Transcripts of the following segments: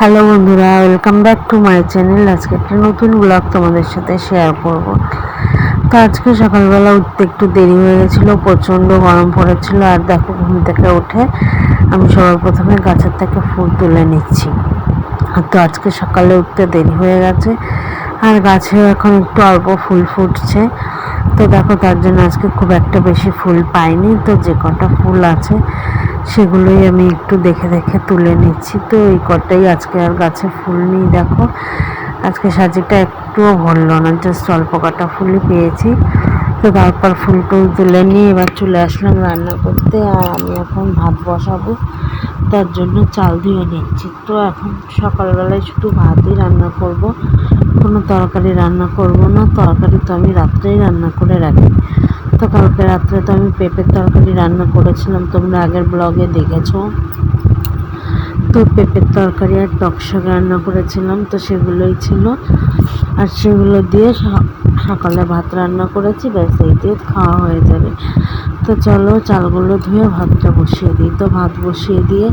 Hello বন্ধুরা welcome back to my channel আজকে একটা নতুন ব্লগ তোমাদের সাথে শেয়ার করব। তো আজকে সকালবেলা উঠতে একটু দেরি হয়ে গেছিল, প্রচণ্ড গরম পড়েছিল, আর দেখো ঘুম থেকে উঠে আমি সবার প্রথমে গাছের থেকে ফুল তুলে নিচ্ছি। তো আজকে সকালে উঠতে দেরি হয়ে গেছে, আর গাছে এখন একটু অল্প ফুল ফুটছে। তো দেখো তার জন্য আজকে খুব একটা বেশি ফুল পাইনি, তো যে কটা ফুল আছে সেগুলোই আমি একটু দেখে দেখে তুলে নিচ্ছি। তো এই কটাই আজকে আর গাছে ফুল নেই, দেখো। আজকে সাজিটা একটুও ভরলো না জাস্ট অল্প কটা ফুলই পেয়েছি। তো তারপর ফুল টুল তুলে নিয়ে এবার চলে আসলাম রান্না করতে, আর আমি এখন ভাত বসাবো। তার জন্য চাল ধুয়ে নিচ্ছি। তো এখন সকালবেলায় শুধু ভাতই রান্না করব, কোনো তরকারি রান্না করব না। তরকারি তো আমি রাত্রেই রান্না করে রাখি। তো কালকে রাত্রে তো আমি পেঁপের তরকারি রান্না করেছিলাম, তোমরা আগের ব্লগে দেখেছ। তো পেঁপের তরকারি আর টক শাক রান্না করেছিলাম, তো সেগুলোই ছিল। আর সেগুলো দিয়ে সকালে ভাত রান্না করেছি, ব্যাস এই দিয়ে খাওয়া হয়ে যাবে। তো চলো চালগুলো ধুয়ে ভাতটা বসিয়ে দিই। তো ভাত বসিয়ে দিয়ে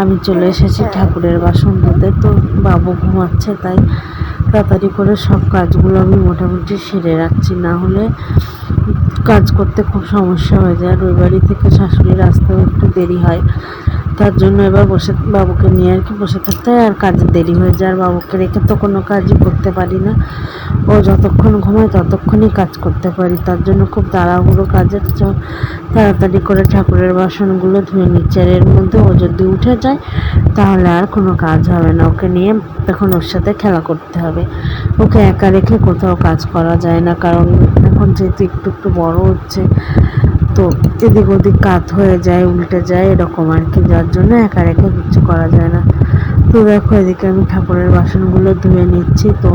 আমি চলে এসেছি ঠাকুরের বাসন ধুতে। তো বাবু ঘুমাচ্ছে, তাই তাড়াতাড়ি করে সব কাজগুলো আমি মোটামুটি সেরে রাখছি। না হলে কাজ করতে খুব সমস্যা হয়ে যায়। আর থেকে শাশুড়ির আসতেও একটু দেরি হয়। তার জন্য এবার বসে, বাবুকে নিয়ে আর কি বসে থাকতে হয়। আর কাজে দেরি হয়ে যায়, আর বাবুকে রেখে তো কোনো কাজই করতে পারি না। ও যতক্ষণ ঘুমায় ততক্ষণই কাজ করতে পারি। তার জন্য খুব তাড়াহুড়ো কাজের তাড়াতাড়ি করে ঠাকুরের বাসনগুলো ধুয়ে নিচ্ছে আর এর মধ্যে ও যদি উঠে যায়, তাহলে আর কোনো কাজ হবে না। ওকে নিয়ে তখন ওর সাথে খেলা করতে হবে। ওকে একা রেখে কোথাও কাজ করা যায় না। কারণ এখন যেহেতু একটু একটু বড় হচ্ছে তো এদিক ওদিক কাত হয়ে যায়, উল্টে যায়, এরকম আর কি। যার জন্য একা রেখে কিছু করা যায় না। তো দেখো, এদিকে আমি ঠাকুরের বাসনগুলো ধুয়ে নিচ্ছি। তো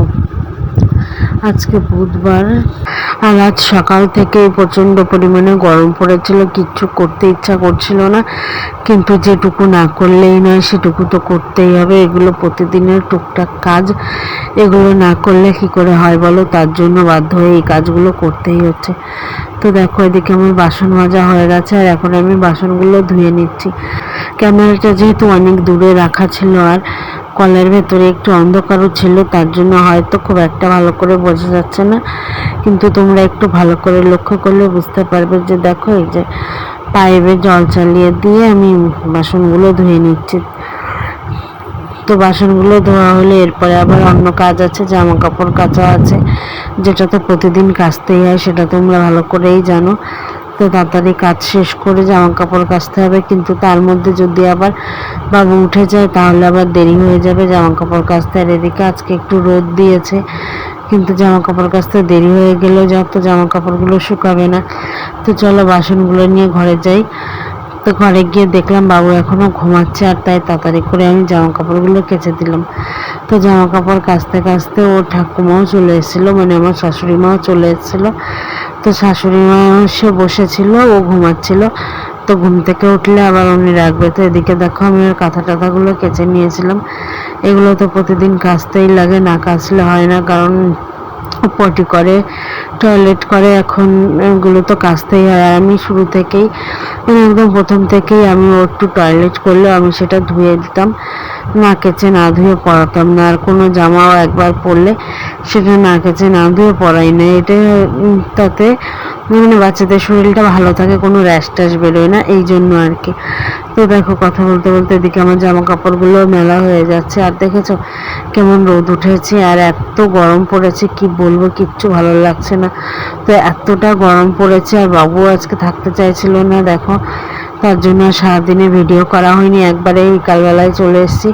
আজকে বুধবার। আর আজ সকাল থেকে প্রচণ্ড পরিমাণে গরম পড়েছিল, কিচ্ছু করতে ইচ্ছা করছিল না। কিন্তু যেটুকু না করলেই নয়, সেটুকু তো করতেই হবে। এগুলো প্রতিদিনের টুকটাক কাজ। এগুলো না করলে কি করে হয় বলো? তার জন্য বাধ্য হয়ে এই কাজগুলো করতেই হচ্ছে। তো দেখো, এদিকে আমার বাসন মাজা হয়ে গেছে, আর এখন আমি বাসনগুলো ধুয়ে নিচ্ছি। ক্যামেরাটা যেহেতু অনেক দূরে রাখা ছিল, আর কলের ভেতরে একটু অন্ধকারও ছিল, তার জন্য হয়তো খুব একটা ভালো করে বোঝা যাচ্ছে না। কিন্তু তোমরা একটু ভালো করে লক্ষ্য করলে বুঝতে পারবে যে, দেখো এই যে পাইপে জল চালিয়ে দিয়ে আমি বাসনগুলো ধুয়ে নিচ্ছি। তো বাসনগুলো ধোয়া হলে এরপরে আবার অন্য কাজ আছে জামা কাপড় কাচা আছে, যেটা তো প্রতিদিন কাচতেই হয়, সেটা তোমরা ভালো করেই জানো। তো তাড়াতাড়ি কাজ শেষ করে জামা কাপড় কাচতে হবে, কিন্তু তার মধ্যে যদি আবার বাবু উঠে যায়, তাহলে আবার দেরি হয়ে যাবে জামা কাপড় কাচতে। আর এদিকে আজকে একটু রোদ দিয়েছে, কিন্তু জামা কাপড় কাচতে দেরি হয়ে গেলেও যত জামা কাপড়গুলো শুকাবে না। তো চলো বাসনগুলো নিয়ে ঘরে যাই। তো ঘরে গিয়ে দেখলাম বাবু এখনও ঘুমাচ্ছে আর তাই তাড়াতাড়ি করে আমি জামা কাপড়গুলো কেচে দিলাম। তো জামা কাপড় কাচতে কাচতে ও ঠাকুমাও চলে এসেছিল মানে আমার শাশুড়ি মাও চলে এসেছিল। তো শাশুড়ি মা সে বসেছিল, ও ঘুমাচ্ছিল। তো ঘুম থেকে উঠলে আবার উনি রাখবে। তো এদিকে দেখো আমি ওর কাঁথা টাথাগুলো কেচে নিয়েছিলাম। এগুলো তো প্রতিদিন কাচতেই লাগে, না কাচলে হয় না, কারণ পটি করে, টয়লেট করে, এখন এগুলো তো কাচতেই হয়। আর আমি শুরু থেকেই মানে একদম প্রথম থেকেই আমি একটু টয়লেট করলেও আমি সেটা ধুয়ে দিতাম। না কেচে, না ধুয়ে পরাতাম না। আর কোনো জামাও একবার পরলে সেটা না কেচে, না ধুয়ে পরাই না। এটা তাতে মানে বাচ্চাদের শরীরটা ভালো থাকে, কোনো র্যাশ ট্যাশ বেরোয় না, এই জন্য আর কি। তো দেখো, কথা বলতে বলতে এদিকে আমার জামা কাপড়গুলো মেলা হয়ে যাচ্ছে। আর দেখেছ, কেমন রোদ উঠেছে, আর এত গরম পড়েছে, কি বলব, কিচ্ছু ভালো লাগছে না। তো এতটা গরম পড়েছে, আর বাবু আজকে থাকতে চাইছিল না, দেখো। তার জন্য সারাদিনে ভিডিও করা হয়নি। একবারে বিকালবেলায় চলে এসেছি।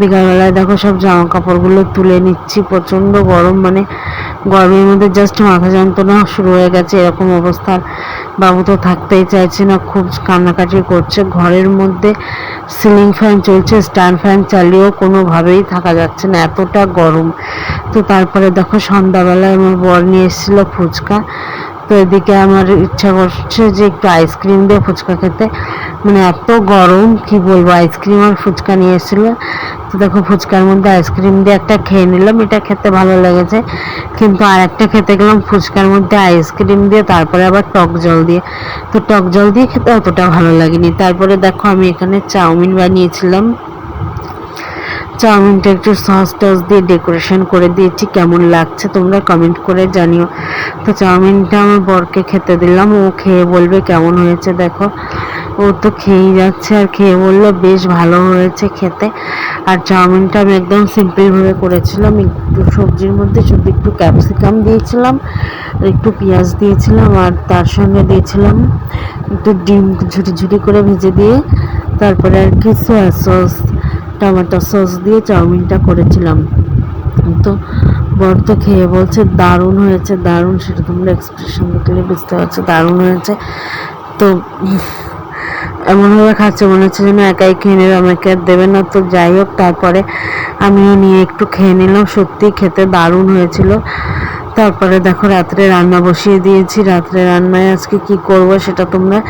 বিকালবেলায় দেখো সব জামা কাপড়গুলো তুলে নিচ্ছি। প্রচণ্ড গরম মানে গরমের মধ্যে জাস্ট মাথা যন্ত্রণা শুরু হয়ে গেছে, এরকম অবস্থা। আর বাবু তো থাকতেই চাইছে না, খুব কান্নাকাটি করছে। ঘরের মধ্যে সিলিং ফ্যান চলছে স্ট্যান্ড ফ্যান চালিয়েও কোনোভাবেই থাকা যাচ্ছে না, এতটা গরম। তো তারপরে দেখো সন্ধ্যাবেলায় আমার বর নিয়ে এসেছিল ফুচকা। তো এদিকে আমার ইচ্ছা করছে যে একটু আইসক্রিম দিয়ে ফুচকা খেতে। মানে এত গরম, কি বলব, আইসক্রিম আর ফুচকা নিয়ে এসেছিল। তো দেখো, ফুচকার মধ্যে আইসক্রিম দিয়ে একটা খেয়ে নিলাম, এটা খেতে ভালো লেগেছে। কিন্তু আর একটা খেতে গেলাম ফুচকার মধ্যে আইসক্রিম দিয়ে, তারপরে আবার টক জল দিয়ে। তো টক জল দিয়ে খেতে অতটা ভালো লাগেনি। তারপরে দেখো, আমি এখানে চাউমিন বানিয়েছিলাম। চাউমিনটা একটু সস টস দিয়ে ডেকোরেশন করে দিয়েছি। কেমন লাগছে তোমরা কমেন্ট করে জানিও। তো চাউমিনটা আমার বরকে খেতে দিলাম। ও খেয়ে বলবে কেমন হয়েছে দেখো। ও তো খেয়েই যাচ্ছে আর খেয়ে বলল বেশ ভালো হয়েছে খেতে। আর চাউমিনটা আমি একদম সিম্পলভাবে করেছিলাম। একটু সবজির মধ্যে শুধু একটু ক্যাপসিকাম দিয়েছিলাম, একটু পেঁয়াজ দিয়েছিলাম আর তার সঙ্গে দিয়েছিলাম একটু ডিম ঝুটি ঝুটি করে ভেজে দিয়ে, তারপরে আর কি সয়া সস টমেটো সস দিয়ে চাউমিনটা করেছিলাম। তো বর তো খেয়ে বলছে, দারুণ হয়েছে, দারুণ। সেটা তোমরা এক্সপ্রেশন দেখলে বুঝতে পারছ, দারুণ হয়েছে। তো এমনভাবে খাচ্ছে মনে হচ্ছে যেন একাই খেয়ে নেবে, আমাকে আর দেবে না। তো যাই হোক, তারপরে আমিও নিয়ে একটু খেয়ে নিলাম। সত্যি খেতে দারুণ হয়েছিল। তারপরে দেখো রাত্রে রান্না বসিয়ে দিয়েছি। রাত্রে রান্নায় আজকে কি করব সেটা তোমরা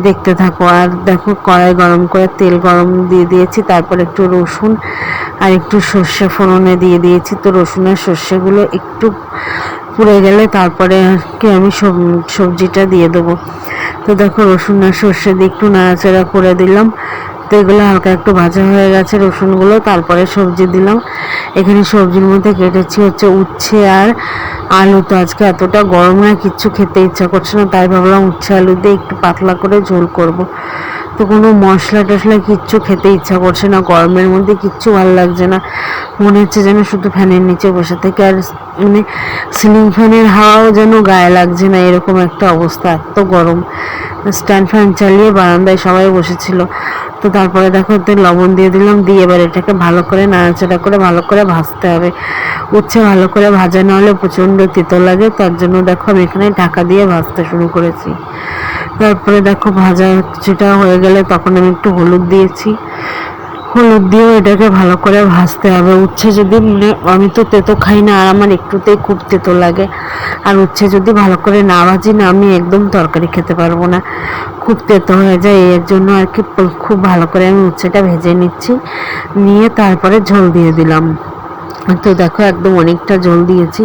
দেখতে থাকো। আর দেখো কড়াই গরম করে তেল গরম দিয়ে দিয়েছি, তারপর একটু রসুন আর একটু সর্ষে ফোড়নে দিয়ে দিয়েছি। তো রসুন আর সর্ষেগুলো একটু পুড়ে গেলে তারপরে আর কি আমি সব- সবজিটা দিয়ে দেবো। তো দেখো রসুন আর সর্ষে দিয়ে একটু নাড়াচাড়া করে দিলাম। তো এগুলো হালকা একটু ভাজা হয়ে গেছে রসুনগুলো, তারপরে সবজি দিলাম। এখানে সবজির মধ্যে কেটেছি হচ্ছে উচ্ছে আর আলু। তো আজকে এতটা গরম কিচ্ছু খেতে ইচ্ছা করছে না, তাই ভাবলাম উচ্ছে আলু দিয়ে একটু পাতলা করে ঝোল করব। তো কোনো মশলা টশলা কিচ্ছু খেতে ইচ্ছা করছে না, গরমের মধ্যে কিচ্ছু ভালো লাগছে না। মনে হচ্ছে যেন শুধু ফ্যানের নিচে বসে থেকে আর মানে সিলিং ফ্যানের হাওয়াও যেন গায়ে লাগছে না, এরকম একটা অবস্থা, এত গরম। স্ট্যান্ড ফ্যান চালিয়ে বারান্দায় সবাই বসেছিল। তো তারপরে দেখো ওতে লবণ দিয়ে দিলাম, দিয়ে এবার এটাকে ভালো করে নাড়াচাড়া করে ভালো করে ভাজতে হবে। উচ্ছে ভালো করে ভাজা না হলে প্রচণ্ড তিতো লাগে, তার জন্য দেখো আমি এখানে ঢাকা দিয়ে ভাজতে শুরু করেছি। তারপরে দেখো ভাজা কিছুটা হয়ে গেলে তখন আমি একটু হলুদ দিয়েছি। হলুদ দিয়েও এটাকে ভালো করে ভাজতে হবে। উচ্ছে যদি মানে আমি তো তেতো খাই না, আর আমার একটুতেই খুব তেতো লাগে। আর উচ্ছে যদি ভালো করে না ভাজি না, আমি একদম তরকারি খেতে পারব না। খুব তেতো হয়ে যায়, এর জন্য আর কি খুব ভালো করে আমি উচ্ছেটা ভেজে নিচ্ছি। নিয়ে তারপরে ঝোল দিয়ে দিলাম। তো দেখো একদম অনেকটা ঝোল দিয়েছি।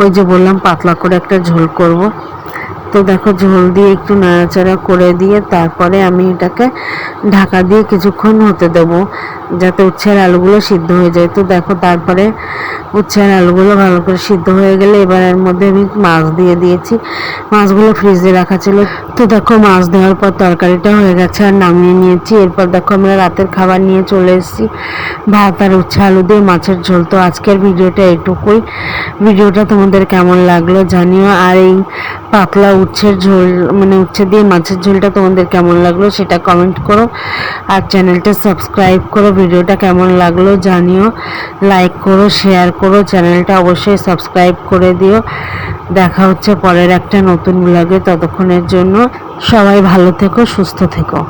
ওই যে বললাম, পাতলা করে একটা ঝোল করব। তো দেখো, ঝোল দিয়ে একটু নাড়াচাড়া করে দিয়ে তারপরে আমি এটাকে ঢাকা দিয়ে কিছুক্ষণ হতে দেব। যাতে উচ্ছের আলুগুলো সিদ্ধ হয়ে যায়। তো দেখো তারপরে উচ্ছের আলুগুলো ভালো করে সিদ্ধ হয়ে গেলে এবার এর মধ্যে আমি মাছ দিয়ে দিয়েছি। মাছগুলো ফ্রিজে রাখা ছিল। তো দেখো মাছ দেওয়ার পর তরকারিটা হয়ে গেছে আর নামিয়ে নিয়েছি। এরপর দেখো আমরা রাতের খাবার নিয়ে চলে এসেছি। ভাত আর উচ্ছে আলু দিয়ে মাছের ঝোল। তো আজকের ভিডিওটা এটুকুই। ভিডিওটা তোমাদের কেমন লাগল জানিও। আর এই পাতলা উচ্ছের ঝোল মানে উচ্ছে দিয়ে মাছের ঝোলটা তোমাদের কেমন লাগল সেটা কমেন্ট করো। আর চ্যানেলটা সাবস্ক্রাইব করো। ভিডিওটা কেমন লাগল জানিও। লাইক করো শেয়ার করো, চ্যানেলটা অবশ্যই সাবস্ক্রাইব করে দিও। দেখা হচ্ছে পরের একটা নতুন ব্লগে ততক্ষণের জন্য। সবাই ভালো থেকো, সুস্থ থেকো।